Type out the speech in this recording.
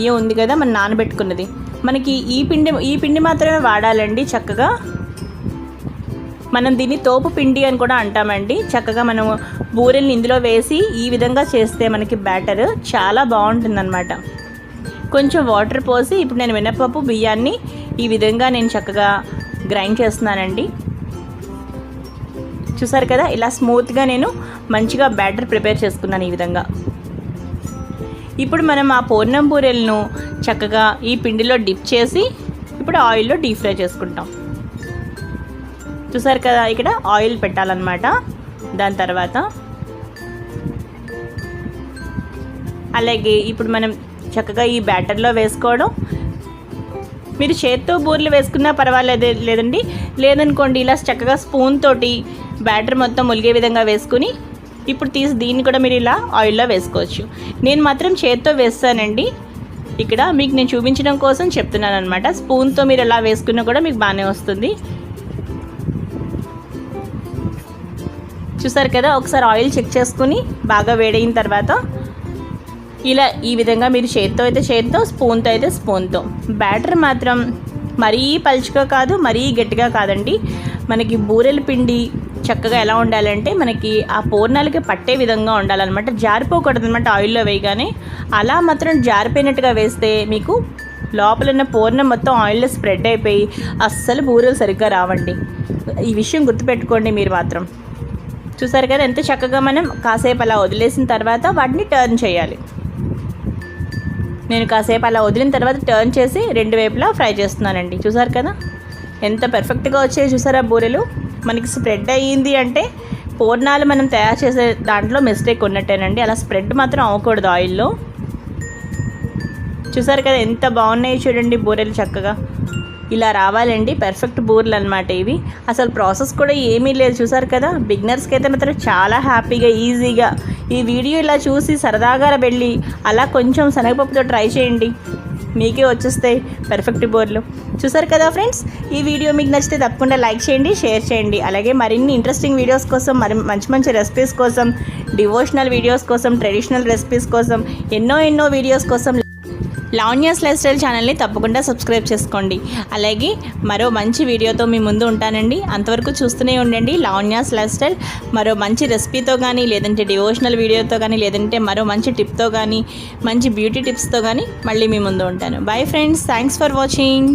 బియ్యం ఉంది కదా మనం నానబెట్టుకున్నది. మనకి ఈ పిండి ఈ పిండి మాత్రమే వాడాలండి చక్కగా. మనం దీన్ని తోపు పిండి అని కూడా అంటామండి. చక్కగా మనం బూరెల్ని ఇందులో వేసి ఈ విధంగా చేస్తే మనకి బ్యాటర్ చాలా బాగుంటుందన్నమాట. కొంచెం వాటర్ పోసి ఇప్పుడు నేను మినపప్పు బియ్యాన్ని ఈ విధంగా నేను చక్కగా గ్రైండ్ చేస్తున్నానండి. చూసారు కదా ఇలా స్మూత్గా నేను మంచిగా బ్యాటర్ ప్రిపేర్ చేసుకున్నాను ఈ విధంగా. ఇప్పుడు మనం ఆ పూర్ణం బూరెలను చక్కగా ఈ పిండిలో డిప్ చేసి ఇప్పుడు ఆయిల్లో డీప్ ఫ్రై చేసుకుంటాం. చూసారు కదా ఇక్కడ ఆయిల్ పెట్టాలన్నమాట. దాని తర్వాత అలాగే ఇప్పుడు మనం చక్కగా ఈ బ్యాటర్లో వేసుకోవడం. మీరు చేత్తో బూరెలు వేసుకున్నా పర్వాలేదు లేదండి? లేదనుకోండి ఇలా చక్కగా స్పూన్ తోటి బ్యాటర్ మొత్తం ములిగే విధంగా వేసుకుని ఇప్పుడు తీసి దీన్ని కూడా మీరు ఇలా ఆయిల్లో వేసుకోవచ్చు. నేను మాత్రం చేత్తో వేస్తానండి. ఇక్కడ మీకు నేను చూపించడం కోసం చెప్తున్నాను అనమాట స్పూన్తో మీరు ఎలా వేసుకున్నా కూడా మీకు బాగానే వస్తుంది. చూసారు కదా ఒకసారి ఆయిల్ చెక్ చేసుకుని బాగా వేడైన తర్వాత ఇలా ఈ విధంగా మీరు చేత్తో అయితే చేత్తో స్పూన్తో అయితే స్పూన్తో. బ్యాటర్ మాత్రం మరీ పలుచుగా కాదు మరీ గట్టిగా కాదండి. మనకి బూరెల పిండి చక్కగా ఎలా ఉండాలంటే మనకి ఆ పూర్ణాలకి పట్టే విధంగా ఉండాలన్నమాట. జారిపోకూడదు అనమాట ఆయిల్లో వేయగానే. అలా మాత్రం జారిపోయినట్టుగా వేస్తే మీకు లోపల ఉన్న పూర్ణం మొత్తం ఆయిల్లో స్ప్రెడ్ అయిపోయి అస్సలు బూరెలు సరిగ్గా రావండి. ఈ విషయం గుర్తుపెట్టుకోండి మీరు మాత్రం. చూసారు కదా ఎంత చక్కగా మనం కాసేపు అలా వదిలేసిన తర్వాత వాటిని టర్న్ చేయాలి. నేను కాసేపు అలా వదిలిన తర్వాత టర్న్ చేసి రెండు వైపులా ఫ్రై చేస్తున్నానండి. చూసారు కదా? ఎంత పర్ఫెక్ట్గా వచ్చాయి చూసారా బూరెలు? మనకి స్ప్రెడ్ అయ్యింది అంటే పూర్ణాలు మనం తయారు చేసే దాంట్లో మిస్టేక్ ఉన్నట్టేనండి. అలా స్ప్రెడ్ మాత్రం అవ్వకూడదు ఆయిల్లో చూసారు కదా ఎంత బాగున్నాయి చూడండి బూరెలు చక్కగా. ఇలా రావాలండి పర్ఫెక్ట్ బూరెలు అనమాట ఇవి. అసలు ప్రాసెస్ కూడా ఏమీ లేదు. చూసారు కదా బిగినర్స్కి అయితే మాత్రం చాలా హ్యాపీగా ఈజీగా ఈ వీడియో ఇలా చూసి సరదాగా వెళ్ళి అలా కొంచెం శనగపప్పుతో ట్రై చేయండి. మీకే వచ్చేస్తాయి పర్ఫెక్ట్ బోర్లు చూసారు కదా ఫ్రెండ్స్ ఈ వీడియో మీకు నచ్చితే తప్పకుండా లైక్ చేయండి షేర్ చేయండి. అలాగే మరిన్ని ఇంట్రెస్టింగ్ వీడియోస్ కోసం మరి మంచి మంచి రెసిపీస్ కోసం డివోషనల్ వీడియోస్ కోసం ట్రెడిషనల్ రెసిపీస్ కోసం ఎన్నో ఎన్నో వీడియోస్ కోసం లావణ్యాస్ లైఫ్ స్టైల్ ఛానల్ని తప్పకుండా సబ్స్క్రైబ్ చేసుకోండి. అలాగే మరో మంచి వీడియోతో మీ ముందు ఉంటానండి. అంతవరకు చూస్తూనే ఉండండి లావణ్యాస్ లైఫ్ స్టైల్ మరో మంచి రెసిపీతో కానీ లేదంటే డివోషనల్ వీడియోతో కానీ లేదంటే మరో మంచి టిప్తో కానీ మంచి బ్యూటీ టిప్స్తో కానీ మళ్ళీ మీ ముందు ఉంటాను. Bye friends thanks for watching